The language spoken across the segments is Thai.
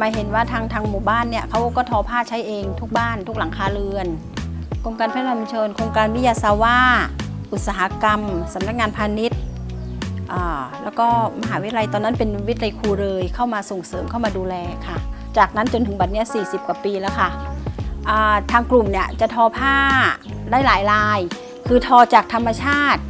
มาเห็นว่าทางทางหมู่บ้านเนี่ยเขาก็ทอผ้าใช้เองทุกบ้านทุกหลังคาเรือนกรมการพัฒนาชุมชนโครงการวิทยาสาว่าอุตสาหกรรมสำนักงานพาณิชย์แล้วก็มหาวิทยาลัยตอนนั้นเป็นวิทยาลัยครูเลยเข้ามาส่งเสริมเข้ามาดูแลค่ะ จากนั้นจนถึงบัดเนี้ย40 กว่าปีแล้วค่ะทางกลุ่มเนี่ยจะทอผ้าได้หลายลาย คือทอจากธรรมชาติ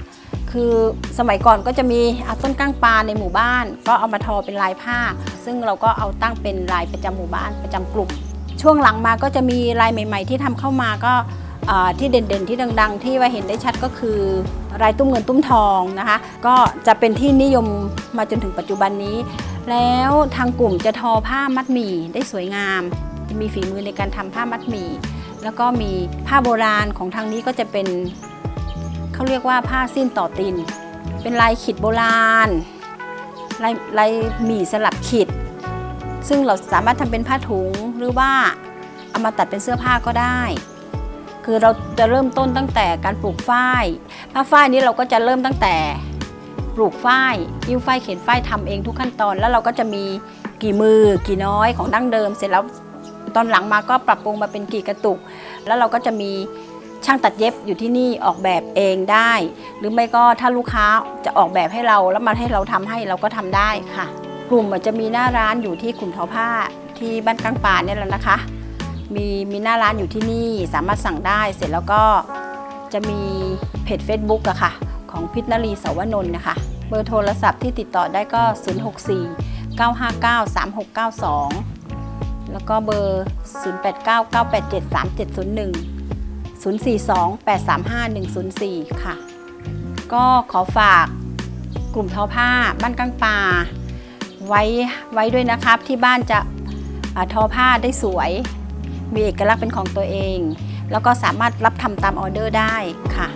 คือสมัยก่อนก็จะมีเอาต้นก้างปลาในหมู่บ้าน ก็เอามาทอเป็นลายผ้า ซึ่งเราก็เอาตั้งเป็นลายประจำหมู่บ้านประจำกลุ่ม ช่วงหลังมาก็จะมีลายใหม่ ๆ ที่ทำเข้ามาก็ที่เด่นๆที่ดัง ๆ ที่ว่าเห็นได้ชัดก็คือลายตุ้มเงินตุ้มทองนะคะ ก็จะเป็นที่นิยมมาจนถึงปัจจุบันนี้ แล้วทางกลุ่มจะทอผ้ามัดหมี่ได้สวยงาม จะมีฝีมือในการทำผ้ามัดหมี่แล้วก็มีผ้าโบราณของทางนี้ก็จะเป็น เขาเรียกว่าผ้าสิ้นต่อติน เป็นลายขีดโบราณ ลายลายหมี่สลับขีด ซึ่งเราสามารถทำเป็นผ้าถุงหรือว่าเอามาตัดเป็นเสื้อผ้าก็ได้ คือเราจะเริ่มต้นตั้งแต่การปลูกฝ้าย ผ้าฝ้ายนี้เราก็จะเริ่มตั้งแต่ปลูกฝ้ายยิ้วฝ้ายเข็นฝ้ายทำเองทุกขั้นตอน แล้วเราก็จะมีกี่มือกี่น้อยของดั้งเดิม เสร็จแล้วตอนหลังมาก็ปรับปรุงมาเป็นกี่กระตุก แล้วเราก็จะมี ช่างตัดเย็บอยู่ที่นี่ออกแบบเองได้ หรือไม่ก็ถ้าลูกค้าจะออกแบบให้เราแล้วมาให้เราทำให้เราก็ทำได้ค่ะ กลุ่มจะมีหน้าร้านอยู่ที่กลุ่มทอผ้าที่บ้านกลางป่าเนี่ยแหละนะคะ มีมีหน้าร้านอยู่ที่นี่สามารถสั่งได้เสร็จแล้วก็จะมีเพจ Facebook อะค่ะ ของพิษนรีสาวนนท์นะคะ เบอร์โทรศัพท์ที่ติดต่อได้ก็ 064 959 3692 แล้วก็เบอร์ 089 987 3701 042 835 104 ค่ะ ก็ขอฝากกลุ่มทอผ้าบ้านกลางป่าไว้ไว้ด้วยนะครับที่บ้านจะอาทอผ้าได้สวย มีเอกลักษณ์เป็นของตัวเอง แล้วก็สามารถรับทำตามออเดอร์ได้ค่ะ